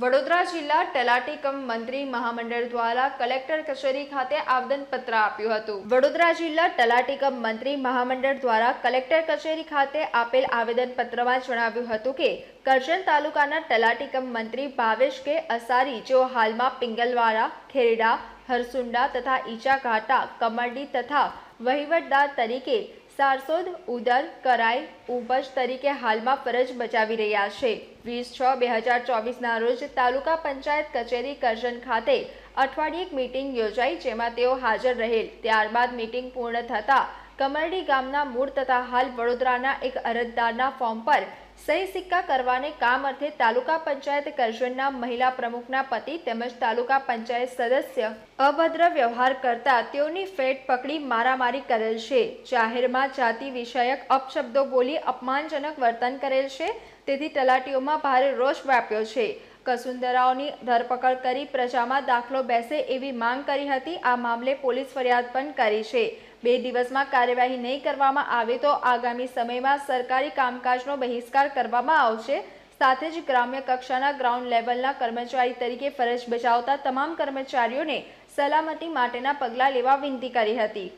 વડોદરા જિલ્લા તલાટી કમ મંત્રી મહામંડળ દ્વારા કલેક્ટર કચેરી ખાતે આવેદનપત્ર આપ્યું હતું. વડોદરા જિલ્લા તલાટી કમ મંત્રી મહામંડળ દ્વારા કલેક્ટર કચેરી ખાતે આપેલ આવેદનપત્રમાં જણાવ્યું હતું કે, કરજણ તાલુકાના તલાટી કમ મંત્રી ભાવેશ કે અસારી, જેઓ હાલમાં પિંગલવાડા, ખેરડા, હરસુંડા તથા ઈચાઘાટા, કમરડી તથા વહીવટદાર તરીકે સારસોદ, ઉદર, કરાઈ, ઉપજ તરીકે હાલમાં ફરજ બજાવી રહ્યા છે. વીસ છ બે હજાર ચોવીસના રોજ તાલુકા પંચાયત કચેરી કરજણ ખાતે અઠવાડિયે એક મીટિંગ યોજાઈ જેમાં તેઓ હાજર રહેલ. ત્યારબાદ મીટિંગ પૂર્ણ થતાં કમરડી ગામના મૂળ તથા હાલ વડોદરાના એક અરજદારના ફોર્મ પર સહી સિક્કા કરવાને કામ અર્થે તાલુકા પંચાયત કરજણના મહિલા પ્રમુખના પતિ તેમજ તાલુકા પંચાયત સદસ્ય અભદ્ર વ્યવહાર કરતા તેઓની ફેટ પકડી મારામારી કરેલ છે. જાહેરમાં જાતિ વિષયક અપશબ્દો બોલી અપમાનજનક વર્તન કરેલ છે. તેથી તલાટીઓમાં ભારે રોષ વ્યાપ્યો છે. કસુંદરાઓની ધરપકડ કરી પ્રજામાં દાખલો બેસે એવી માંગ કરી હતી. આ મામલે પોલીસ ફરિયાદ પણ કરી છે. બે દિવસમાં કાર્યવાહી નહીં કરવામાં આવે તો આગામી સમયમાં સરકારી કામકાજનો બહિષ્કાર કરવામાં આવશે. સાથે જ ગ્રામ્ય કક્ષાના ગ્રાઉન્ડ લેવલના કર્મચારી તરીકે ફરજ બજાવતા તમામ કર્મચારીઓને સલામતી માટેના પગલાં લેવા વિનંતી કરી હતી.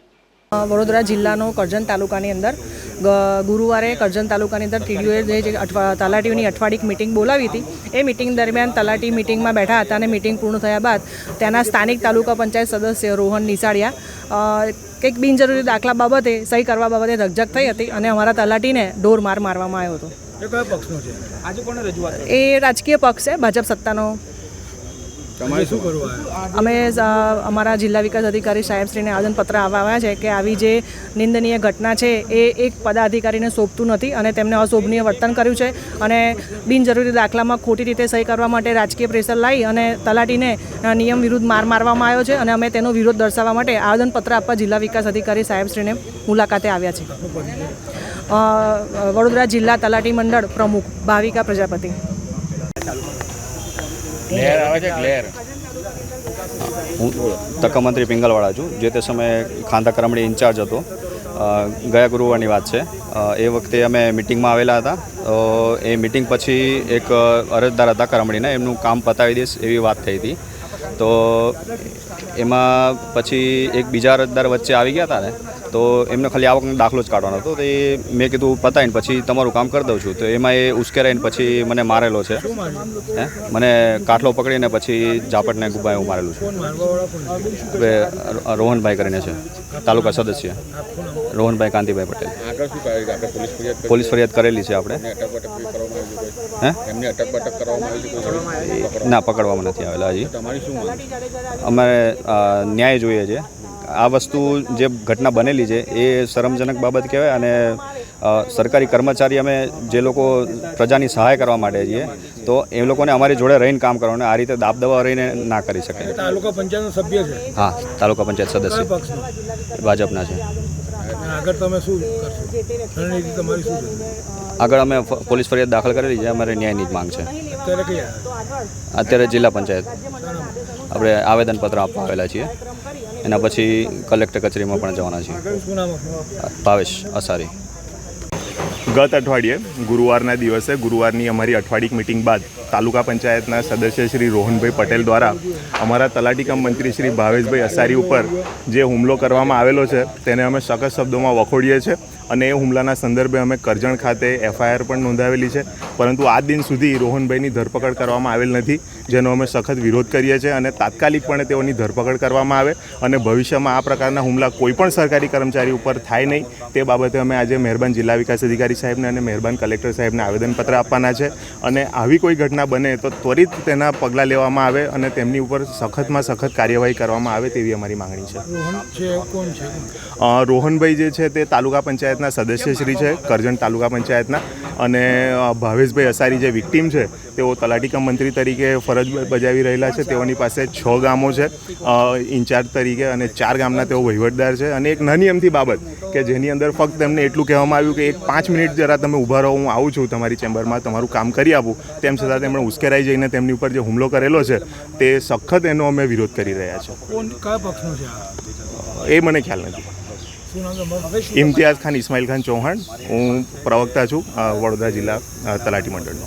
વડોદરા જિલ્લાનો કરજણ તાલુકાની અંદર ગુરુવારે કરજણ તાલુકાની અંદર ટીડીઓએ જે તલાટીઓની અઠવાડિક મિટિંગ બોલાવી હતી એ મિટિંગ દરમિયાન તલાટી મિટિંગમાં બેઠા હતા અને મિટિંગ પૂર્ણ થયા બાદ ત્યાંના સ્થાનિક તાલુકા પંચાયત સદસ્ય રોહન નિસાડિયા કંઈક બિનજરૂરી દાખલા બાબતે સહી કરવા બાબતે રકઝક થઈ હતી અને અમારા તલાટીને ઢોર માર મારવામાં આવ્યો હતો. એ કયા પક્ષનો છે? આજે કોને રજૂઆત એ રાજકીય પક્ષ છે ભાજપ સત્તાનો અમે અમારા જિલ્લા વિકાસ અધિકારી સાહેબશ્રીને આવેદનપત્ર આવ્યા છે કે આવી જે નિંદનીય ઘટના છે એ એક પદાધિકારીને સોંપતું નથી અને તેમને અશોભનીય વર્તન કર્યું છે અને બિનજરૂરી દાખલામાં ખોટી રીતે સહી કરવા માટે રાજકીય પ્રેશર લાવી અને તલાટીને નિયમ વિરુદ્ધ માર મારવામાં આવ્યો છે અને અમે તેનો વિરોધ દર્શાવવા માટે આવેદનપત્ર આપવા જિલ્લા વિકાસ અધિકારી સાહેબશ્રીને મુલાકાતે આવ્યા છે. વડોદરા જિલ્લા તલાટી મંડળ પ્રમુખ, ભાવિકા પ્રજાપતિ. ગ્લેર આવે છે ગ્લેર હું તકમંત્રી પિંગલવાળા છું. જે તે સમયે ખાંધા કરમડી ઇન્ચાર્જ હતો. ગયા ગુરુવારની વાત છે. એ વખતે અમે મિટિંગમાં આવેલા હતા. તો એ મિટિંગ પછી એક અરજદાર હતા કરમડીના. એમનું કામ પતાવી દઈશ એવી વાત થઈ હતી. તો એમાં પછી એક બીજા અરજદાર વચ્ચે આવી ગયા હતા ને તો એમને ખાલી આવકનો દાખલો જ કાઢવાનો હતો. તો એ મેં કીધું પતાવીને પછી તમારું કામ કરી દઉં છું. તો એમાં એ ઉશ્કેરાઈને પછી મને મારેલો છે. હે? મને કાટલો પકડીને પછી ઝાપટને ગુબાએ હું મારેલું છું. રોહનભાઈ કરીને છે તાલુકા સદસ્ય. રોહનભાઈ કાંતિભાઈ પટેલ. પોલીસ ફરિયાદ કરેલી છે આપણે. હે? ના પકડવામાં નથી આવેલા હજી. તમારી શું માંગ? અમારે ન્યાય જોઈએ છે. આ વસ્તુ જે ઘટના બનેલી છે એ શરમજનક બાબત કહેવાય અને સરકારી કર્મચારી અમે જે લોકો પ્રજાની સહાય કરવા માટે છીએ તો એ લોકોને અમારી જોડે રહીને કામ કરવાનું આ રીતે દાબ દવા રહીને ના કરી શકે. તાલુકા પંચાયતનો સભ્ય છે? હા તાલુકા પંચાયત સદસ્ય. ભાજપના છે. આગળ તમે શું રણનીતિ તમારી શું આગળ અમે પોલીસ ફરિયાદ દાખલ કરેલી છે અમારે ન્યાયની જ માંગ છે. અત્યારે જિલ્લા પંચાયત. આપણે આવેદનપત્ર આપવા આવેલા છીએ. એના પછી કલેક્ટર કચેરીમાં પણ જવાના છીએ. ભાવેશ અસારી. ગત અઠવાડિયે ગુરુવારના દિવસે ગુરુવારની અમારી અઠવાડિક મિટિંગ બાદ તાલુકા પંચાયતના સદસ્ય શ્રી રોહનભાઈ પટેલ દ્વારા અમારા તલાટી કમ મંત્રી શ્રી ભાવેશભાઈ અસારી ઉપર જે હુમલો કરવામાં આવેલો છે, તેને અમે સખત શબ્દોમાં વખોડીએ છીએ અને એ હુમલાના સંદર્ભે અમે કરજણ ખાતે એફઆઈઆર પણ નોંધાવેલી છે. પરંતુ આ દિન સુધી રોહનભાઈની ધરપકડ કરવામાં આવેલ નથી. જેનો અમે સખત વિરોધ કરીએ છીએ અને તાત્કાલિકપણે તેઓની ધરપકડ કરવામાં આવે અને ભવિષ્યમાં આ પ્રકારના હુમલા કોઈપણ સરકારી કર્મચારી ઉપર થાય નહીં. તે બાબતે અમે આજે મહેરબાન જિલ્લા વિકાસ અધિકારી સાહેબને અને મહેરબાન કલેક્ટર સાહેબને આવેદનપત્ર આપવાના છે અને આવી કોઈ ઘટના બને તો ત્વરિત તેના પગલાં લેવામાં આવે અને તેમની ઉપર સખતમાં સખત કાર્યવાહી કરવામાં આવે તેવી અમારી માંગણી છે. કોણ છે? રોહનભાઈ જે છે તે તાલુકા પંચાયતના સદસ્યશ્રી છે કરજણ તાલુકા પંચાયતના અને ભાવેશભાઈ અસારી જે વિક્ટીમ છે તેઓ તલાટીકમ મંત્રી તરીકે ફરજ બજાવી રહેલા છે. તેઓની પાસે છ ગામો છે. ઇન્ચાર્જ તરીકે અને ચાર ગામના તેઓ વહીવટદાર છે. અને એક નાની અમથી બાબત કે જેની અંદર ફક્ત તેમને એટલું કહેવામાં આવ્યું કે એક પાંચ મિનિટ જરા તમે ઊભા રહો હું આવું છું તમારી ચેમ્બરમાં તમારું કામ કરી આપું. તેમ છતાં તેમણે ઉશ્કેરાઈ જઈને તેમની ઉપર જે હુમલો કરેલો છે તે સખત એનો અમે વિરોધ કરી રહ્યા છે કોણ કયા પક્ષનો છે આ? એ મને ખ્યાલ નથી. ઇમ્તિયાઝ ખાન ઇસ્માઇલ ખાન ચૌહાણ. હું પ્રવક્તા છું વડોદરા જિલ્લા તલાટી મંડળનો.